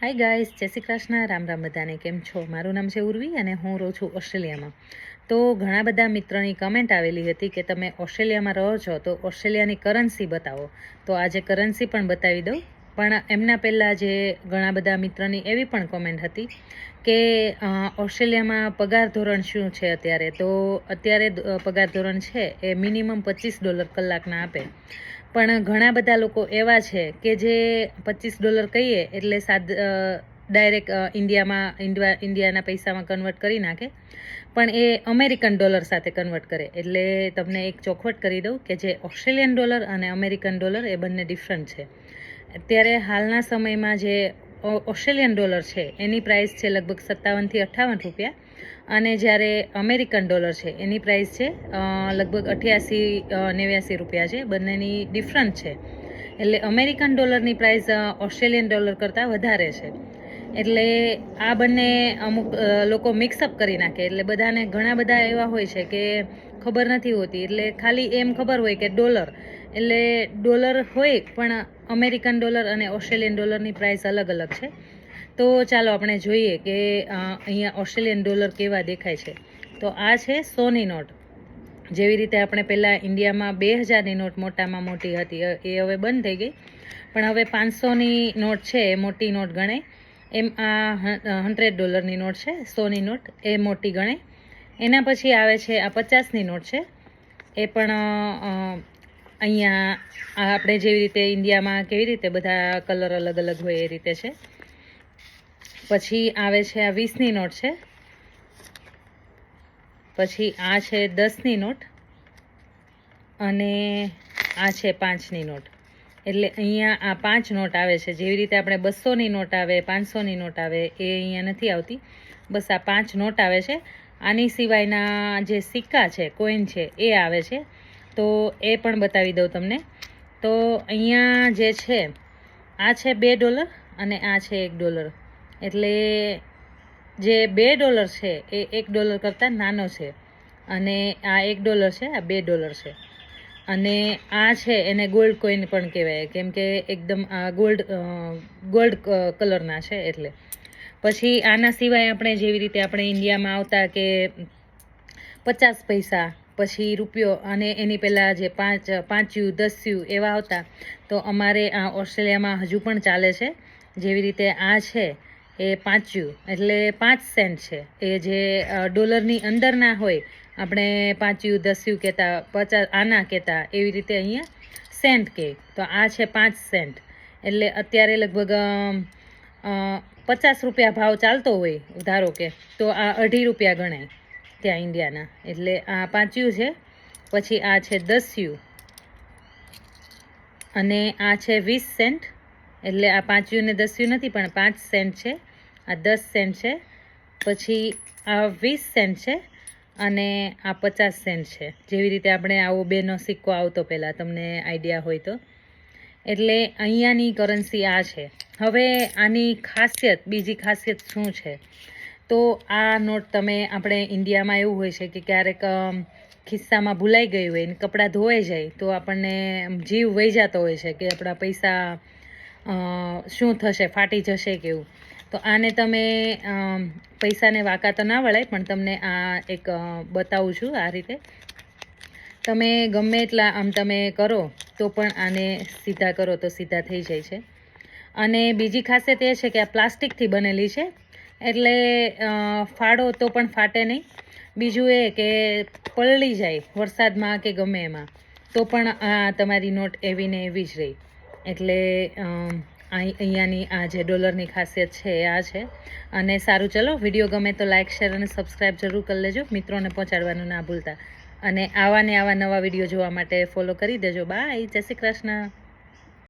Hi guys જય શ્રી કૃષ્ણ, રામ રામ બધાને કેમ છો? મારું નામ છે ઉર્વી અને હું રહું છું ઓસ્ટ્રેલિયામાં. તો ઘણા બધા મિત્રોની કમેન્ટ આવેલી હતી કે તમે ઓસ્ટ્રેલિયામાં રહો છો, તો ઓસ્ટ્રેલિયાની કરન્સી બતાવો. તો આજે કરન્સી પણ બતાવી દઉં. પણ એમના પહેલાં જે ઘણા બધા મિત્રોની એવી પણ કોમેન્ટ હતી કે ઓસ્ટ્રેલિયામાં પગાર ધોરણ શું છે અત્યારે? તો અત્યારે પગાર ધોરણ છે એ મિનિમમ પચીસ ડોલર કલાકના આપે. પણ ઘણા બધા લોકો એવા છે કે જે પચીસ ડોલર કહીએ એટલે સાદ ડાયરેક્ટ ઇન્ડિયામાં, ઇન્ડિયા, ઇન્ડિયાના પૈસામાં કન્વર્ટ કરી નાખે. પણ એ અમેરિકન ડોલર સાથે કન્વર્ટ કરે. એટલે તમને એક ચોખવટ કરી દઉં કે જે ઓસ્ટ્રેલિયન ડોલર અને અમેરિકન ડોલર એ બંને ડિફરન્ટ છે. અત્યારે હાલના સમયમાં જે ઓસ્ટ્રેલિયન ડોલર છે, એની પ્રાઇસ છે લગભગ સત્તાવનથી અઠ્ઠાવન રૂપિયા. અને જ્યારે અમેરિકન ડોલર છે, એની પ્રાઇસ છે લગભગ અઠ્યાસી નેવ્યાસી રૂપિયા છે. બંનેની ડિફરન્ટ છે. એટલે અમેરિકન ડોલરની પ્રાઇસ ઓસ્ટ્રેલિયન ડોલર કરતાં વધારે છે. એટલે આ બંને અમુક લોકો મિક્સઅપ કરી નાખે. એટલે બધાને ઘણા બધા એવા હોય છે કે ખબર નથી હોતી. એટલે ખાલી એમ ખબર હોય કે ડોલર. એટલે ડોલર હોય, પણ અમેરિકન ડોલર અને ઓસ્ટ્રેલિયન ડોલરની પ્રાઇસ અલગ અલગ છે. તો ચાલો આપણે જોઈએ કે અહીંયા ઓસ્ટ્રેલિયન ડોલર કેવા દેખાય છે. તો આ છે સોની નોટ. જેવી રીતે આપણે પહેલાં ઇન્ડિયામાં બે હજારની નોટ મોટામાં મોટી હતી એ હવે બંધ થઈ ગઈ. પણ હવે પાંચસોની નોટ છે, એ મોટી નોટ ગણાય. એમ, આ હંડ્રેડ ડોલરની નોટ છે, સોની નોટ, એ મોટી ગણાય. એના પછી આવે છે આ પચાસની નોટ છે. એ પણ અહીંયા આપણે જેવી રીતે ઇન્ડિયામાં કેવી રીતે બધા કલર અલગ અલગ હોય એ રીતે છે. પછી આવે છે આ વીસની નોટ છે. પછી આ છે દસની નોટ અને આ છે પાંચની નોટ. એટલે અહીંયા આ પાંચ નોટ આવે છે. જેવી રીતે આપણે બસોની નોટ આવે, પાંચસોની નોટ આવે એ અહીંયા નથી આવતી. બસ આ પાંચ નોટ આવે છે. આની સિવાયના જે સિક્કા છે, કોઈન છે, એ આવે છે. તો એ પણ બતાવી દઉં તમને. તો અહીંયા જે છે, આ છે બે ડોલર અને આ છે એક ડોલર. એટલે જે બે ડોલર છે, એ એક ડોલર કરતાં નાનો છે અને આ એક ડોલર છે, આ બે ડોલર છે. અને આ છે એને ગોલ્ડ કોઈન પણ કહેવાય, કેમ કે એકદમ આ ગોલ્ડ ગોલ્ડ કલરના છે એટલે. પછી આના સિવાય આપણે જેવી રીતે આપણે ઇન્ડિયામાં આવતા કે પચાસ પૈસા પછી રૂપિયો અને એની પહેલાં જે પાંચ, પાંચ્યું, દસ્યું એવા આવતા, તો અમારે આ ઓસ્ટ્રેલિયામાં હજુ પણ ચાલે છે. જેવી રીતે આ છે એ પાંચ્યું, એટલે પાંચ સેન્ટ છે. એ જે ડોલરની અંદરના હોય, આપણે પાંચ્યું, દસ્યું કહેતા, પચાસ, આના કહેતા, એવી રીતે અહીંયા સેન્ટ કહે તો આ છે પાંચ સેન્ટ. એટલે અત્યારે લગભગ પચાસ રૂપિયા ભાવ ચાલતો હોય, ધારો કે, તો આ અઢી રૂપિયા ગણાય. ત્યાં ઇન્ડિયાના એટલે આ પાંચ્યું છે, પછી આ છે દસ્યું. અને આ છે વીસ સેન્ટ. એટલે આ પાંચ્યું ને દસ્યું નથી, પણ પાંચ સેન્ટ છે. આ દસ સેન્ટ છે, પછી આ વીસ સેન્ટ છે, અને આ પચાસ સેન્ટ છે. જેવી રીતે આપણે આવો બેનો સિક્કો આવતો પહેલાં, તમને આઈડિયા હોય તો. એટલે અહીંયાની કરન્સી આ છે. હવે આની ખાસિયત, બીજી ખાસિયત શું છે? તો આ નોટ તમે આપણે ઇન્ડિયામાં એવું હોય છે કે ક્યારેક ખિસ્સામાં ભૂલાઈ ગઈ હોય ને કપડાં ધોવાઈ જાય, તો આપણને જીવ વહી જતો હોય છે કે આપણા પૈસા શું થશે, ફાટી જશે કે એવું. તો આને તમે પૈસાને વાંકા તો ના વળાય, પણ તમને આ એક બતાવું છું આ રીતે. તમે ગમે એટલા આમ તમે કરો, તો પણ આને સીધા કરો, તો સીધા થઈ જાય છે. અને બીજી ખાસિયત એ છે કે આ પ્લાસ્ટિકથી બનેલી છે એટલે ફાળો તો પણ ફાટે નહીં. બીજું એ કે પલળી જાય વરસાદમાં કે ગમે એમાં, તો પણ આ તમારી નોટ એવી ને એવી જ રહી. એટલે અહીં અહીંયાની આ જે ડોલરની ખાસિયત છે એ આ છે. અને સારું ચલો, વીડિયો ગમે તો લાઇક શેર અને સબસ્ક્રાઈબ જરૂર કરી લેજો. મિત્રોને પહોંચાડવાનું ના ભૂલતા. અને આવા ને આવા નવા વીડિયો જોવા માટે ફોલો કરી દેજો. બાય જય શ્રી કૃષ્ણ.